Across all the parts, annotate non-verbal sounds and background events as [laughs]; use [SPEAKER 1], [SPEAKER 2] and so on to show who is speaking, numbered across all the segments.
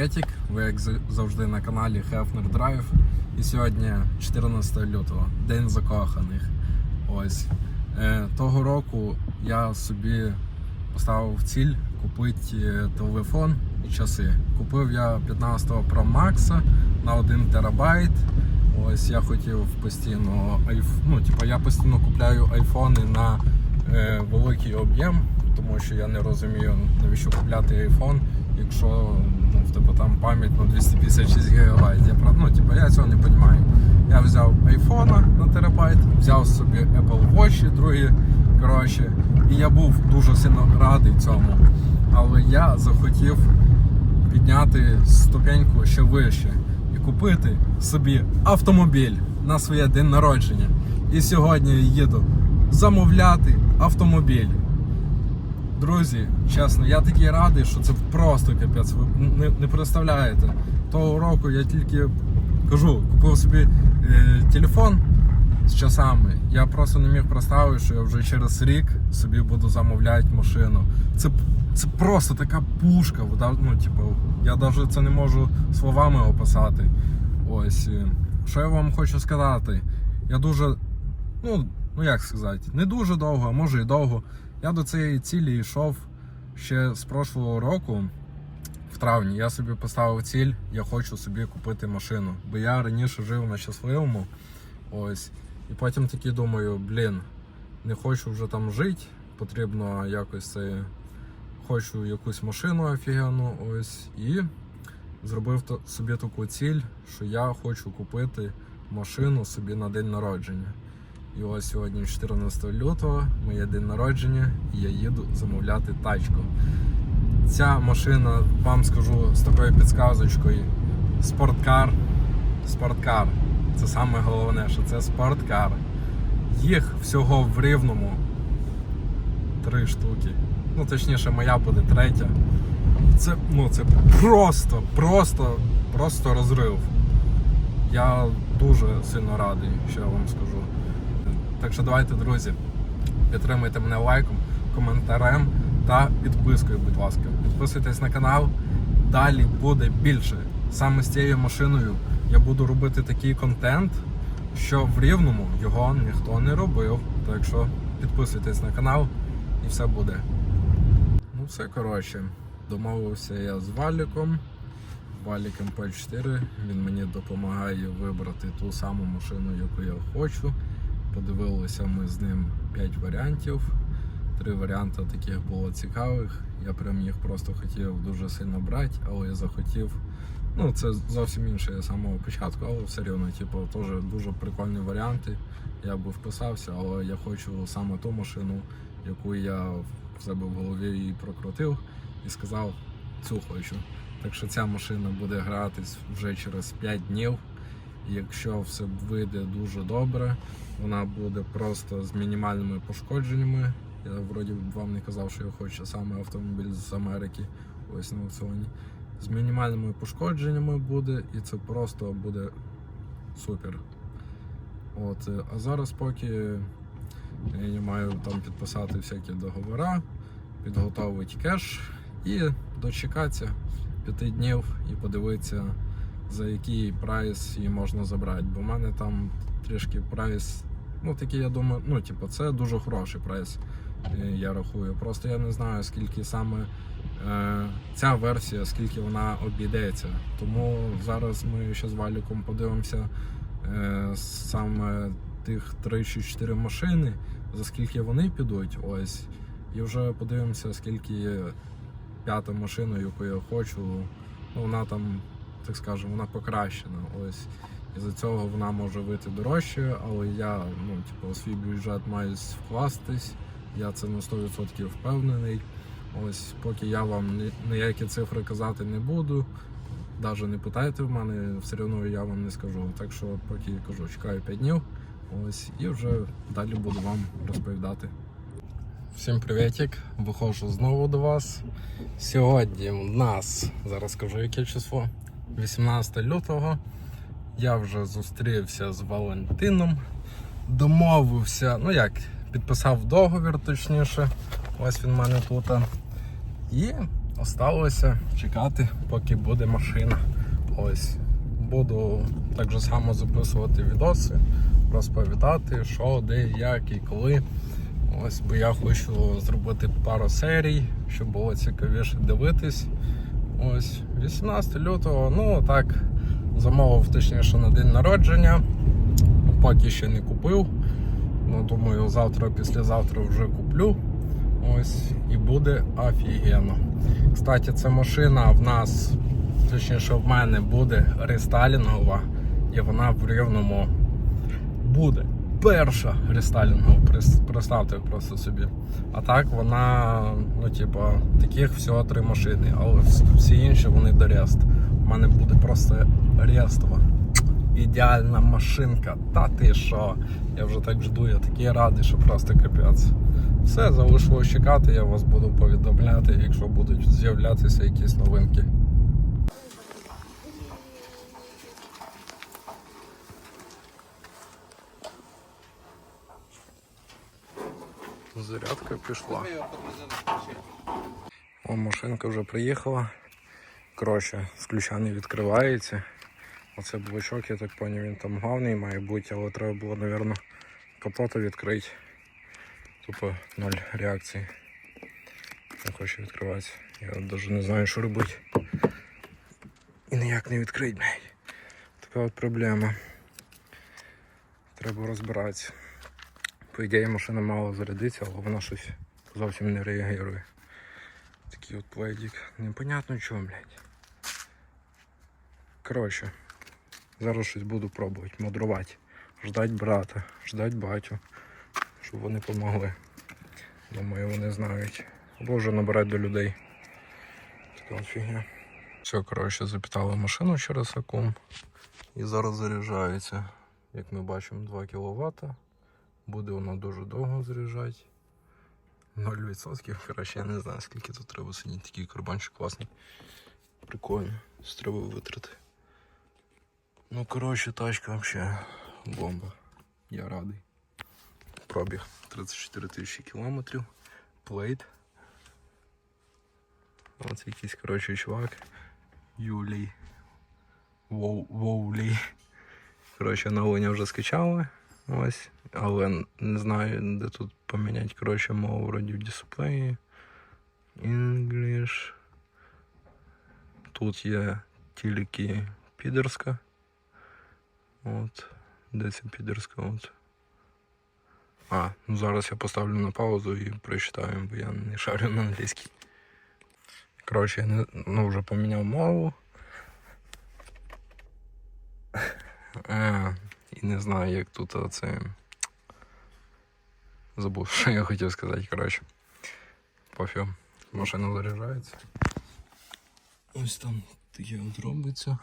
[SPEAKER 1] приветик! Ви як завжди на каналі Hefner Drive. І сьогодні 14 лютого, День закоханих. Ось. Е, того року я собі поставив ціль купити е, телефон і часи. Купив я 15 Pro Max на 1 терабайт. Ось я хотів постійно ну, типу, я постійно купляю айфони на е, великий об'єм, тому що я не розумію, навіщо купляти айфон, якщо тебе там пам'ять на 256 ГБ. Я, ну, типу, я цього не розумію. Я взяв айфона на терабайт, взяв собі Apple Watch, другі, коротше, і я був дуже сильно радий цьому. Але я захотів підняти ступеньку ще вище і купити собі автомобіль на своє день народження. І сьогодні їду замовляти автомобіль. Друзі, чесно, я такий радий, що це просто капець. Ви не, не представляєте. Того року я тільки кажу, купив собі е, телефон з часами. Я просто не міг представити, що я вже через рік собі буду замовляти машину. Це, це просто така пушка. Ну, типу, я навіть це не можу словами описати. Ось. е, Що я вам хочу сказати? Я дуже, ну, ну як сказати, не дуже довго, а може і довго. Я до цієї цілі йшов ще з прошлого року. В травні я собі поставив ціль, я хочу собі купити машину. Бо я раніше жив на щасливому. Ось. І потім таки думаю, блін, не хочу вже там жити, потрібно якось це. Хочу якусь машину офігенну, ось. І зробив собі таку ціль, що я хочу купити машину собі на день народження. І ось сьогодні 14 лютого, моє день народження, і я їду замовляти тачку. Ця машина, вам скажу з такою підсказочкою, спорткар. Спорткар. Це саме головне, що це спорткар. Їх всього в рівному три штуки. Ну, точніше, моя буде третя. Це, ну, це просто, просто, просто розрив. Я дуже сильно радий, що я вам скажу. Так що давайте, друзі, підтримуйте мене лайком, коментарем та підпискою, будь ласка. Підписуйтесь на канал. Далі буде більше. Саме з цією машиною я буду робити такий контент, що в рівному його ніхто не робив. Так що підписуйтесь на канал і все буде. Ну все коротше. Домовився я з Валіком. Валік МП4. Він мені допомагає вибрати ту саму машину, яку я хочу. Подивилися ми з ним 5 варіантів. Три варіанти таких було цікавих. Я прям їх просто хотів дуже сильно брати, але я захотів. Ну, це зовсім інше з самого початку, але все рівно, типу, теж дуже прикольні варіанти. Я би вписався, але я хочу саме ту машину, яку я в себе в голові і прокрутив і сказав, цю хочу. Так що ця машина буде гратись вже через 5 днів. Якщо все вийде дуже добре, вона буде просто з мінімальними пошкодженнями. Я вроді вам не казав, що я хочу саме автомобіль з Америки, ось на аукціоні. З мінімальними пошкодженнями буде, і це просто буде супер. От, е, а зараз поки я маю там підписати всякі договори, підготовити кеш і дочекатися п'яти днів і подивитися, за який прайс її можна забрати. Бо в мене там трішки прайс, ну такий, я думаю, ну, типу, це дуже хороший прайс, е, я рахую. Просто я не знаю, скільки саме е, ця версія, скільки вона обійдеться. Тому зараз ми ще з Валіком подивимося е, саме тих 3 чи 4 машини, за скільки вони підуть. Ось. І вже подивимося, скільки п'ята машина, яку я хочу, ну, вона там, так скажемо, вона покращена. Ось. І за цього вона може вийти дорожче, але я ну, типу, свій бюджет маю вкластись. Я це на 100% впевнений. Ось, поки я вам ніякі цифри казати не буду. Навіть не питайте в мене, все одно я вам не скажу. Так що поки кажу, чекаю 5 днів. Ось, і вже далі буду вам розповідати. Всім привітик! Виходжу знову до вас. Сьогодні у нас, зараз скажу яке число, 18 лютого. Я вже зустрівся з Валентином, домовився, ну як, підписав договір точніше. Ось він в мене тут. І осталося чекати, поки буде машина. Ось. Буду так же само записувати відоси, розповідати, що, де, як і коли. Ось, бо я хочу зробити пару серій, щоб було цікавіше дивитись. Ось 18 лютого, ну так, замовив точніше на день народження. Поки ще не купив. Ну, думаю, завтра, післязавтра вже куплю. Ось, і буде офігенно. Кстати, ця машина в нас, точніше в мене, буде рестайлінгова, і вона в рівному буде перша рестайлінгова. Представте просто собі. А так вона, ну, типа, таких всього три машини, але всі інші вони до рест. У мене буде просто рестова. Ідеальна машинка. Та ти що? Я вже так жду, я такий радий, що просто капець. Все, залишилось чекати, я вас буду повідомляти, якщо будуть з'являтися якісь новинки. Зарядка пішла. О, машинка вже приїхала. Коротше, з ключа не відкривається. Оце блочок, я так зрозумів, він там головний має бути, але треба було, мабуть, капота відкрити. Тупо ноль реакції. Не хоче відкриватися. Я навіть не знаю, що робити. І ніяк не відкрити, блядь. Така от проблема. Треба розбиратися. По ідеї машина мала зарядитися, але вона щось зовсім не реагує. Такий от плейдик. Непонятно чого, блядь. Коротше, зараз щось буду пробувати, мудрувати. Ждать брата, ждать батю, щоб вони допомогли. Думаю, вони знають. Або вже набирати до людей. Така фігня. Все, коротше, запитали машину через акум. І зараз заряджається. Як ми бачимо, 2 кВт. Буде воно дуже довго заряджати. 0%. Коротше, я не знаю, скільки тут треба сидіти. Такий карбанчик класний. Прикольно. Це треба витрати. Ну, коротше, тачка взагалі бомба. Я радий. Пробіг 34 тисячі кілометрів. Плейт. Ось якийсь, коротше, чувак. Юлій. Воу, Воулі. Коротше, оновлення вже скачали. Ось. Але не знаю, де тут поміняти, коротше, мову вроді в дисплеї. English. Тут є тільки підерська. От. Де це підерська? От. А, ну зараз я поставлю на паузу і прочитаю, бо я не шарю на англійській. Коротше, я не, ну, вже поміняв мову. А, і не знаю, як тут оце. Забув, що я хотів сказати, коротше. Пофіг. Машина заряджається. Ось там таке от робиться.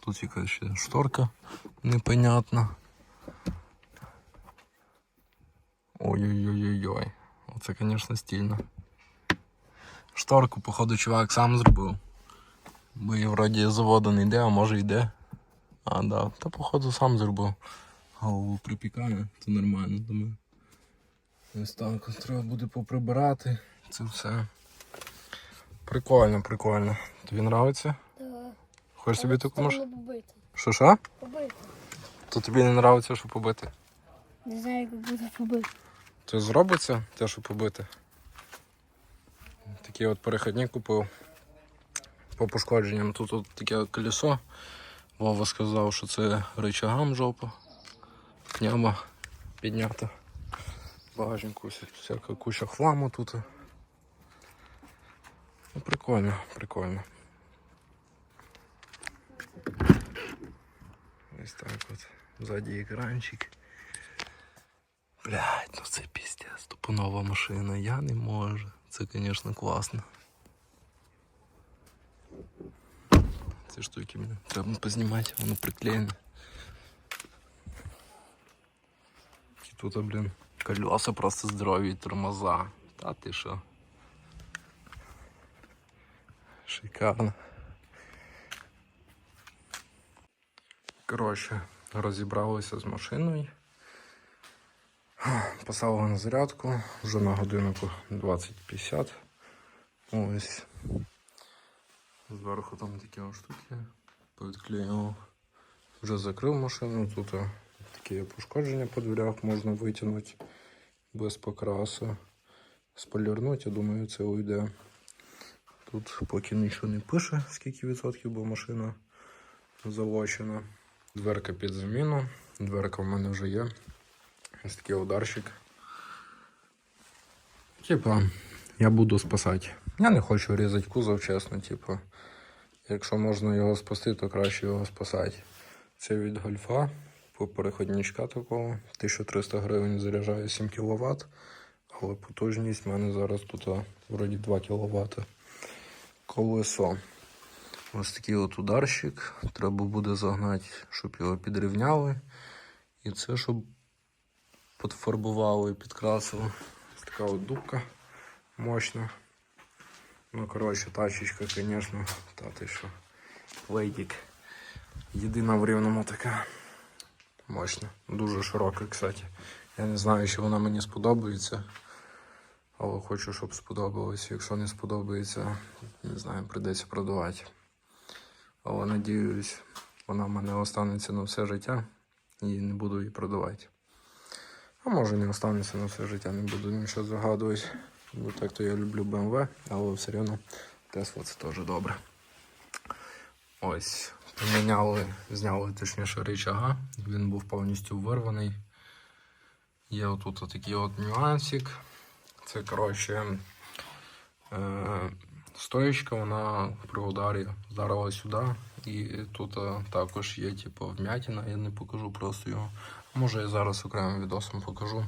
[SPEAKER 1] Тут якась ще шторка непонятна. Ой-ой-ой-ой-ой. Оце, звісно, стильно. Шторку, походу, чувак сам зробив. Бо її вроді заводу не йде, а може йде. А, да. Та походу сам зробив. Голову припікає, то нормально, думаю. Ось так треба буде поприбирати. Це все. Прикольно, прикольно. Тобі нравиться?
[SPEAKER 2] Да.
[SPEAKER 1] Хочеш собі таку
[SPEAKER 2] можна
[SPEAKER 1] машину?
[SPEAKER 2] побити.
[SPEAKER 1] Що що?
[SPEAKER 2] Побити.
[SPEAKER 1] То тобі не нравиться, що побити?
[SPEAKER 2] Не знаю, як буде побити.
[SPEAKER 1] То зробиться те, що побити. Такий от перехідник купив по пошкодженням. Тут от таке колесо. Вова сказав, що це рычагам жопа. Пняма піднята. Багажнику всяка куча хламу тут. Ну, прикольно, прикольно. Ось так от. Ззаді екранчик. Блядь, ну це піздець, тупо нова машина, я не можу. Це, звісно, класно. Ці штуки мені треба познімати, воно приклеєне. І тут, блін, колеса просто здорові, тормоза. Та ти що? Шикарно. Коротше, розібралися з машиною. Поставили на зарядку, вже на годиннику 20.50. Ось. Зверху там такі штуки. Повідклеював. Вже закрив машину. Тут а, такі пошкодження по дверях можна витягнути без покрасу. Сполірнути, я думаю, це уйде. Тут поки нічого не пише, скільки відсотків, бо машина залочена. Дверка під заміну. Дверка в мене вже є. Ось такий ударчик. Типа, я буду спасати. Я не хочу різати кузов, чесно, типу. Якщо можна його спасти, то краще його спасати. Це від гольфа по переходничка такого. 1300 гривень заряджає 7 кВт. Але потужність в мене зараз тут вроді 2 кВт. Колесо. Ось такий от ударщик. Треба буде загнати, щоб його підрівняли. І це, щоб підфарбували, підкрасили. Ось така от дубка мощна. Ну, коротше, тачечка, звісно, та ти що. Лейдік. Єдина в рівному така. Мощна. Дуже широка, кстати. Я не знаю, чи вона мені сподобається. Але хочу, щоб сподобалось. Якщо не сподобається, не знаю, прийдеться продавати. Але надіюсь, вона в мене останеться на все життя і не буду її продавати. А може не останеться на все життя, не буду нічого загадувати. Бо так то я люблю BMW, але все одно Tesla це теж добре. Ось, поміняли, зняли точніше рычага. Він був повністю вирваний. Є отут такий от нюансик. Це, коротше, е, стоєчка, вона при ударі вдарила сюди. І тут е, також є типу, вмятина, я не покажу просто його. Може я зараз окремим відосом покажу.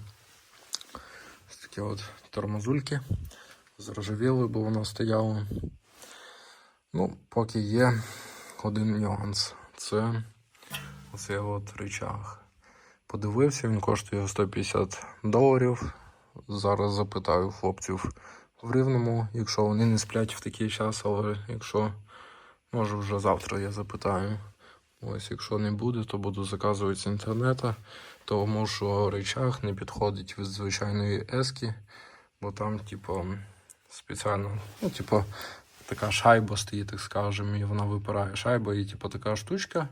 [SPEAKER 1] Такі от тормозульки. Заржавіли, бо воно стояло. Ну, поки є один нюанс. Це оцей от рычаг. Подивився, він коштує 150 доларів. Зараз запитаю хлопців в рівному, якщо вони не сплять в такий час, але якщо може вже завтра я запитаю. Ось, якщо не буде, то буду заказувати з інтернету, тому що речах не підходить від звичайної ески, бо там, типу, спеціально, ну, типу, така шайба стоїть, так скажемо, і вона випирає шайба, і типу така штучка,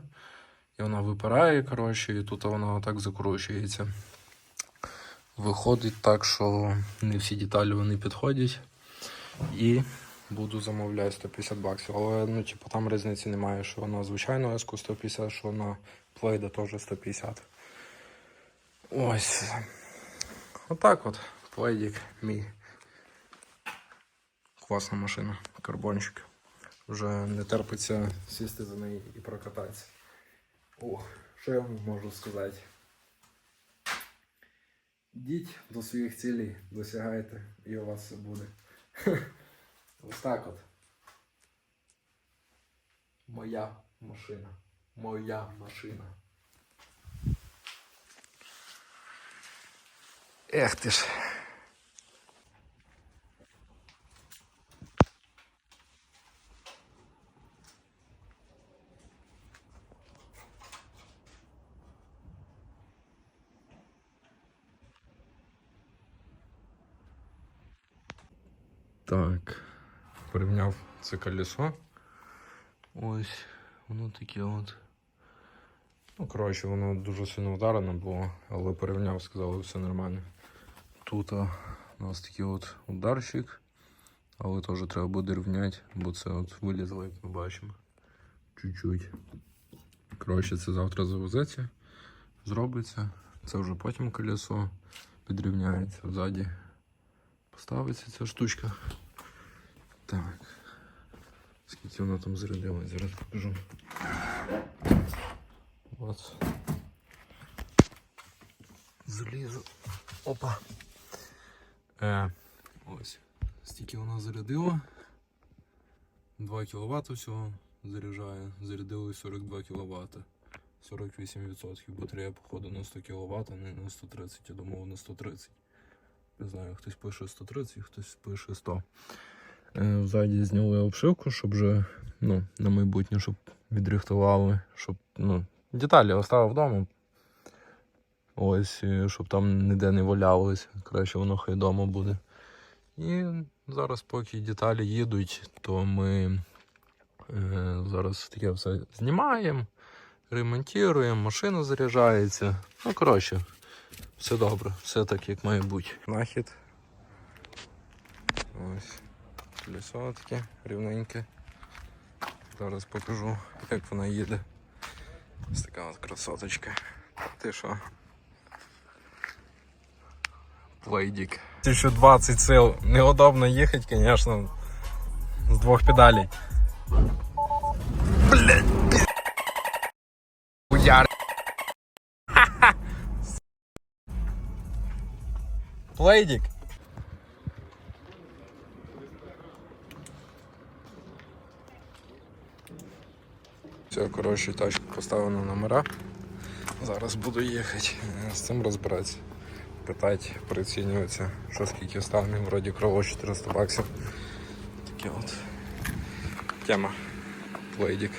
[SPEAKER 1] і вона випирає, коротше, і тут вона так закручується. Виходить так, що не всі деталі вони підходять. І буду замовляти 150 баксів. Але ну, типу, там різниці немає, що на звичайну еску 150, що на плейда теж 150. Ось. Отак от. Плейдик мій. Класна машина, карбончик. Вже не терпиться сісти за неї і прокататися. Ох, що я вам можу сказати? Йдіть до своїх цілей, досягайте, і у вас все буде. [laughs] Ось так от. Моя машина. Моя машина. Ех ти ж. Так, порівняв це колесо. Ось, воно таке от. Ну, коротше, воно дуже сильно вдарено було, але порівняв, сказали, все нормально. Тут у нас такий от ударчик, але теж треба буде рівняти, бо це от вилізло, як ми бачимо. Чуть-чуть. Коротше, це завтра завезеться, зробиться. Це вже потім колесо підрівняється ззаді. Поставиться ця штучка. Так. Скільки вона там зарядилась, зараз покажу. От. Залізу. Опа. Е, ось. Стільки вона зарядила. 2 кВт всього заряджає. Зарядили 42 кВт. 48%. Батарея, походу, на 100 кВт, а не на 130. Я думав на 130. Не знаю, хтось пише 130, хтось пише 100. Е, Ззаді зняли обшивку, щоб вже ну, на майбутнє, щоб відрихтували, щоб ну, деталі оставив вдома. Ось, щоб там ніде не валялось. Краще воно хай вдома буде. І зараз, поки деталі їдуть, то ми Е, Зараз таке все знімаємо, ремонтуємо, машина заряджається. Ну, коротше, все добре, все так, як має бути. Нахід. Ось. Колесо таке рівненьке. Зараз покажу, як вона їде. Ось така от красоточка. Ти що? Плейдік. 1020 сил. Неудобно їхати, звісно. З двох педалей. Блять. Уяр. [laughs] Плейдік. Все, коротше, тачку поставив на номера. Зараз буду їхати з цим розбиратися. Питати, прицінюватися, що скільки стане, вроді крило 400 баксів. Таке от тема. Плейдик.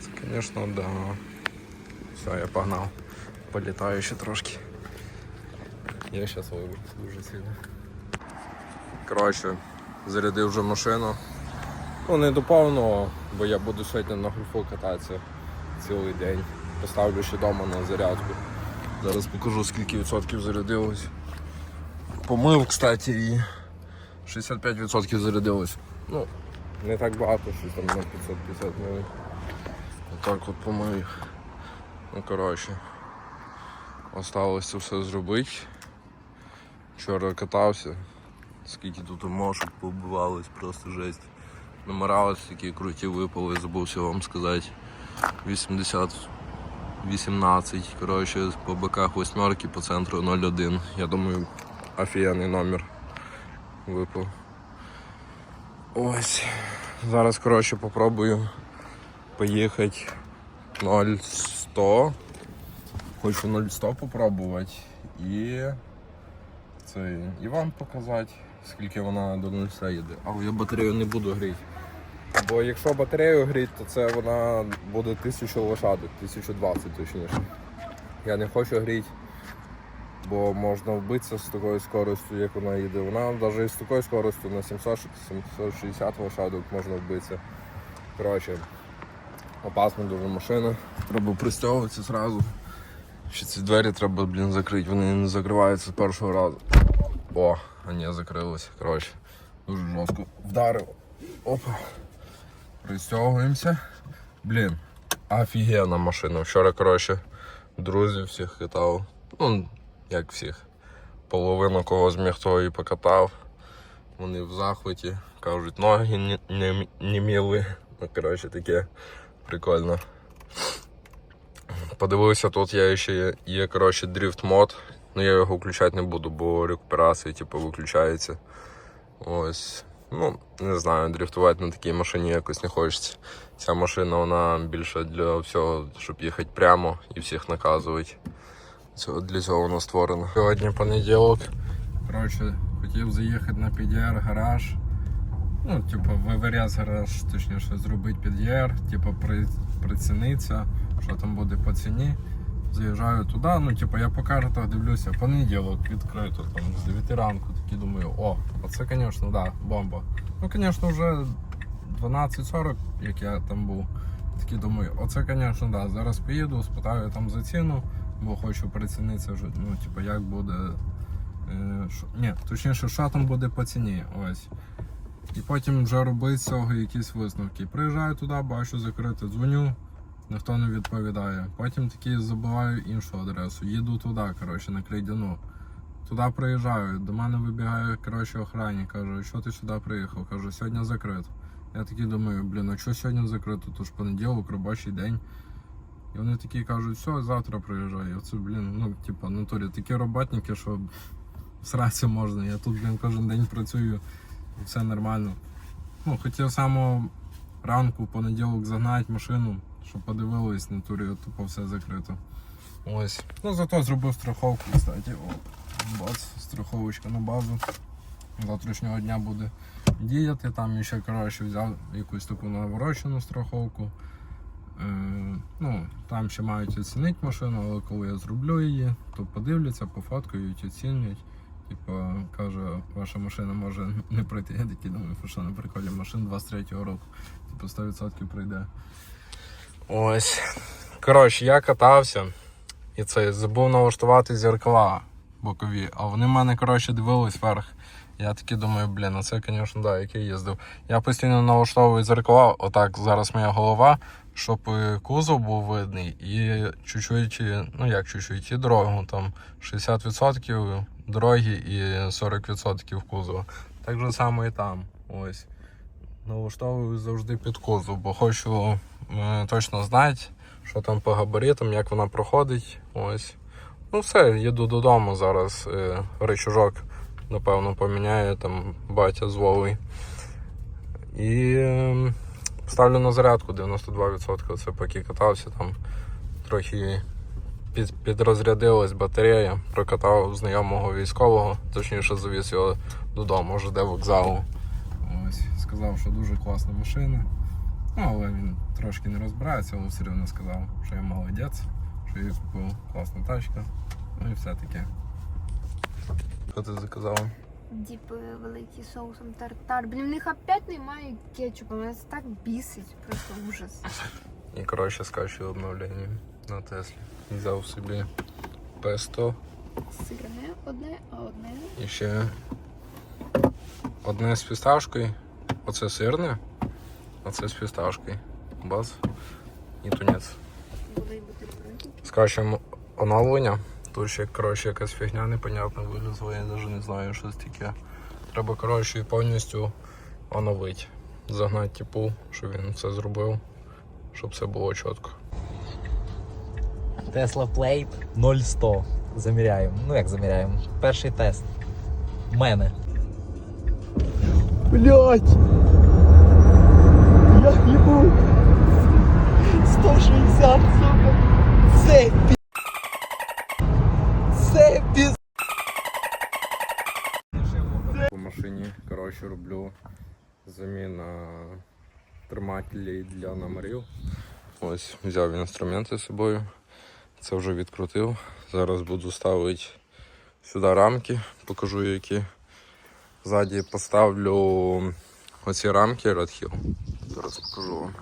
[SPEAKER 1] Це, звісно, да. Все, я погнав. Політаю ще трошки. Я зараз вибух дуже сильно. Коротше, зарядив вже машину. Ну, не до повного, бо я буду сьогодні на гольфу кататися цілий день. Поставлю ще вдома на зарядку. Зараз покажу скільки відсотків зарядилось. Помив, кстати, і 65% зарядилось. Ну, не так багато, щось там на 550 мл. Отак от помив. Ну коротше. Осталось це все зробити. Вчора катався. Скільки тут мошок побивалось, просто жесть. Номера такі круті випали, забувся вам сказати. 80 18, коротше, по боках восьмерки, по центру 0,1. Я думаю, офігенний номер випав. Ось. Зараз, коротше, попробую поїхати 0,100. Хочу 0,100 попробувати і це і вам показати, скільки вона до 0,100 їде. Але я батарею не буду гріти. Бо якщо батарею гріти, то це вона буде 1000 лошадок, 1020 точніше. Я не хочу гріти, бо можна вбитися з такою скоростю, як вона їде. Вона навіть з такою скоростю на 700 760 лошадок можна вбитися. Коротше, опасна дуже машина. Треба пристягуватися одразу. Ще ці двері треба, блін, закрити, вони не закриваються з першого разу. О, а ні, закрилися. Коротше, дуже жорстко вдарив. Опа. Пристягуємося. Блін, офігенна машина. Вчора, коротше, друзів всіх катав. Ну, як всіх. Половину кого зміг того і покатав. Вони в захваті. Кажуть, ноги не, не. Ну, коротше, таке прикольно. Подивився, тут я ще є, є коротше, дріфт мод. Ну я його включати не буду, бо рекуперація типу, виключається. Ось. Ну, не знаю, дрифтувати на такій машині якось не хочеться. Ця машина вона більше для всього, щоб їхати прямо і всіх наказувати. Це для цього вона створена. Сьогодні понеділок. Коротше, хотів заїхати на PDR гараж. Ну, типу, ВВРС гараж, точніше, зробити PDR, типу, при, прицінитися, що там буде по ціні. Заїжджаю туди, ну, типу, я по картах дивлюся, понеділок відкрито, там, з 9 ранку, такий думаю, о, оце, звісно, да, бомба. Ну, звісно, вже 12.40, як я там був. Такий думаю, оце, звісно, да, зараз поїду, спитаю там за ціну, бо хочу прицінитися вже, ну, типу, як буде. Е, шо, ні, точніше, що там буде по ціні. Ось. І потім вже робити з цього якісь висновки. Приїжджаю туди, бачу закрите, дзвоню, ніхто не відповідає. Потім такий забуваю іншу адресу. Їду туди, коротше, на Крейдяну. Туди приїжджаю, до мене вибігає коротше, охранник, каже, що ти сюди приїхав? Кажу, сьогодні закрито. Я такий думаю, блін, а що сьогодні закрито? То ж понеділок, робочий день. І вони такі кажуть, все, завтра приїжджай. Оце, блін, ну, типа, натурі такі роботники, що сратися можна. Я тут, блін, кожен день працюю і все нормально. Ну, хотів самого ранку, понеділок загнати машину, щоб подивились на турі, тупо все закрито. Ось. Ну зато зробив страховку, кстати. О, бац, страховочка на базу. Завтрашнього дня буде діяти. Там ще коротше взяв якусь таку наворочену страховку. Е, ну, там ще мають оцінити машину, але коли я зроблю її, то подивляться, пофоткають, оцінюють. Типу, каже, ваша машина може не пройти. Я такий думаю, що на приколі машин 23-го року. Типу 100% пройде. Ось. Коротше, я катався і це забув налаштувати зеркала бокові, а вони в мене, коротше, дивились вверх. Я таки думаю, блін, ну це, звісно, да, який їздив. Я постійно налаштовую зеркала, отак зараз моя голова, щоб е, кузов був видний і чуть-чуть, е, ну як чуть-чуть, і дорогу, там 60% дороги і 40% кузова. Так же само і там. Ось. Налаштовую завжди під кузов, бо хочу точно знати, що там по габаритам, як вона проходить. Ось. Ну все, їду додому зараз. Е, речужок, напевно, поміняє там батя з Вовою. І е, ставлю на зарядку 92%. Це поки катався, там трохи під, підрозрядилась батарея, прокатав знайомого військового, точніше завіз його додому, ЖД вокзалу. Ось, сказав, що дуже класна машина. Ну, але він трошки не розбирається, але все одно сказав, що я молодець, що я купив класна тачка. Ну і все таке. Що ти заказав?
[SPEAKER 2] Діпи великі соусом тартар. Блін, в них опять немає кетчупу. Мене це так бісить. Просто ужас.
[SPEAKER 1] І коротше скачую обновлення на Теслі. Взяв собі P100
[SPEAKER 2] Сирне одне, а одне.
[SPEAKER 1] і ще одне з фісташкою. Оце сирне, а це з фісташкою. Бац. І тунець.
[SPEAKER 2] Бути
[SPEAKER 1] оновлення. Тут ще коротше, якась фігня непонятна вилізла, я навіть не знаю, що це таке. Треба коротше, повністю оновити. Загнати типу, щоб він все зробив, щоб все було чітко.
[SPEAKER 3] Tesla Plate 0100. Заміряємо. Ну як заміряємо? Перший тест. У мене. Блять! Я їбу! 160, сука! Це пі... Це пі...
[SPEAKER 1] По машині коротше, роблю заміна тримателів для номерів. Ось взяв інструменти з собою. Це вже відкрутив. Зараз буду ставити сюди рамки, покажу які. Ззаді поставлю оці рамки Red Hill. Зараз покажу вам.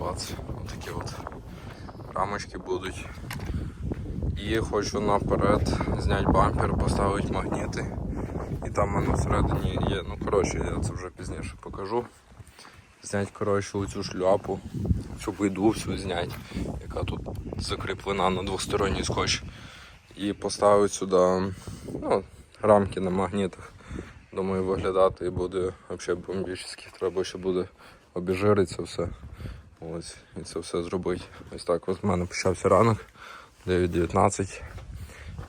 [SPEAKER 1] Бац, отакі от рамочки будуть. І хочу наперед зняти бампер, поставити магніти. І там воно всередині є. Ну, коротше, я це вже пізніше покажу. Зняти, коротше, оцю шляпу, цю бойду всю зняти, яка тут закріплена на двосторонній скотч. І поставити сюди ну, рамки на магнітах. Думаю, виглядати і буде взагалі бомбічно. Треба ще буде обіжирити це все. Ось, і це все зробити. Ось так от в мене почався ранок 9.19.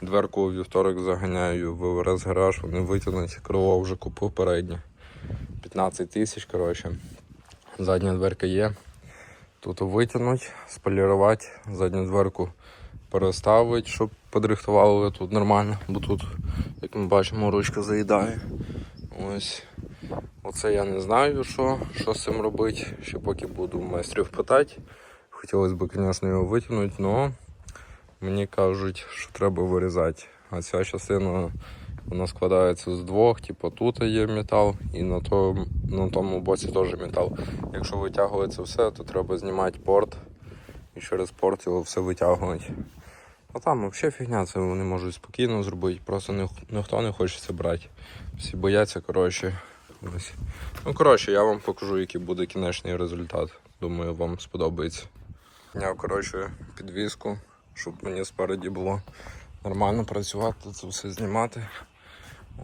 [SPEAKER 1] Дверку у вівторок заганяю в ВРС гараж, вони витягнуть. Крило вже купив переднє. 15 тисяч, коротше. Задня дверка є. Тут витягнуть, сполірувати, задню дверку переставити, щоб подрихтували тут нормально, бо тут, як ми бачимо, ручка заїдає. Ось. Оце я не знаю, що, що з цим робити. Ще поки буду майстрів питати. Хотілося б, звісно, його витягнути, але мені кажуть, що треба вирізати. А ця частина вона складається з двох, типу тут є метал і на тому, на тому боці теж метал. Якщо витягується все, то треба знімати порт і через порт його все витягувати. А там взагалі фігня, це вони можуть спокійно зробити, просто ні, ніхто не хоче це брати. Всі бояться, коротше. Ось. Ну, коротше, я вам покажу, який буде кінечний результат. Думаю, вам сподобається. Зняв, коротше, підвіску, щоб мені спереді було нормально працювати, це все знімати.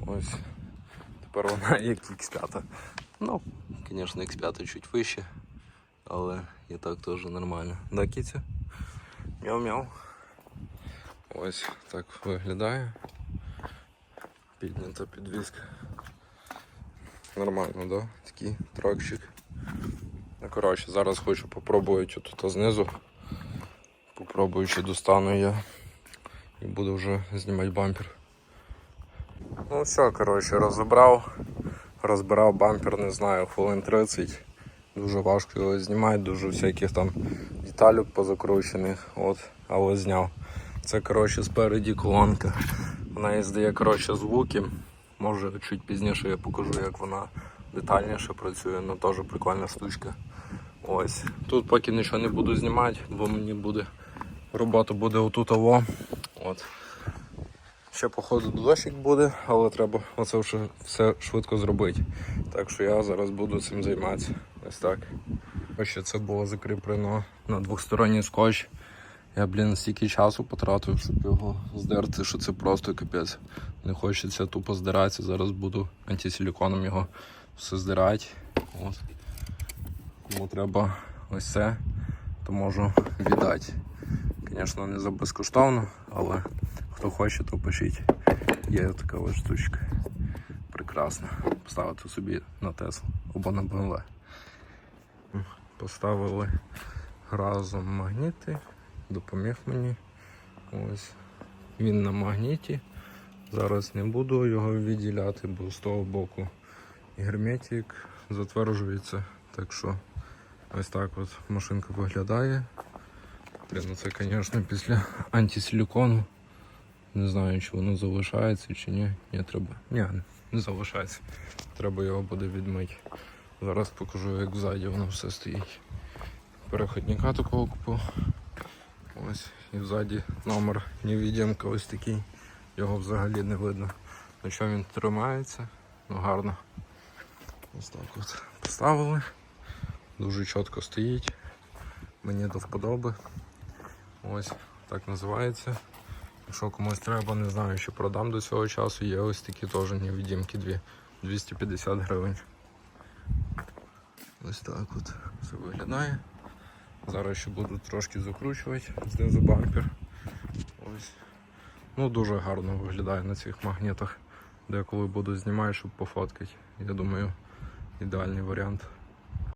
[SPEAKER 1] Ось. Тепер вона як X5. Ну, звісно, X5 чуть вище, але і так теж нормально. Да, кіця? Мяу-мяу. Ось так виглядає. Піднята підвіска. Нормально, да? Такий тракчик. Ну, коротше, зараз хочу попробувати тут знизу. Попробую, чи достану я. І буду вже знімати бампер. Ну все, коротше, розібрав. Розбирав бампер, не знаю, хвилин 30. Дуже важко його знімати, дуже всяких там деталюк позакручених. От, але зняв. Це коротше спереді колонка. Вона іздає коротше звуки. Може чуть пізніше я покажу, як вона детальніше працює, ну теж прикольна штучка. Ось. Тут поки нічого не буду знімати, бо мені буде робота буде отут ово. От. Ще походу дощик буде, але треба оце вже все швидко зробити. Так що я зараз буду цим займатися. Ось так. Ось це було закріплено на двосторонній скотч. Я, блін, стільки часу потратив, щоб його здерти, що це просто капець. Не хочеться тупо здиратися. Зараз буду антисиліконом його все здирати. От. Тому треба ось це, то можу віддати. Звісно, не за безкоштовно, але хто хоче, то пишіть. Є така ось штучка. Прекрасна. Поставити собі на Теслу або на BMW. Поставили разом магніти, допоміг мені. Ось. Він на магніті. Зараз не буду його відділяти, бо з того боку герметик затверджується. Так що ось так от машинка виглядає. Блін, ну це, звісно, після антисилікону. Не знаю, чи воно залишається чи ні. Ні, треба. Ні, не залишається. Треба його буде відмити. Зараз покажу, як ззаді воно все стоїть. Переходника такого купив. Ось. І ззаді номер невідімка ось такий. Його взагалі не видно. На що він тримається. Ну гарно. Ось так от поставили. Дуже чітко стоїть. Мені до вподоби. Ось так називається. Якщо комусь треба, не знаю, що продам до цього часу, є ось такі теж невідімки дві. 250 гривень. Ось так от все виглядає. Зараз ще буду трошки закручувати знизу бампер. Ось. Ну дуже гарно виглядає на цих магнітах. Деколи буду знімати, щоб пофоткати. Я думаю, ідеальний варіант.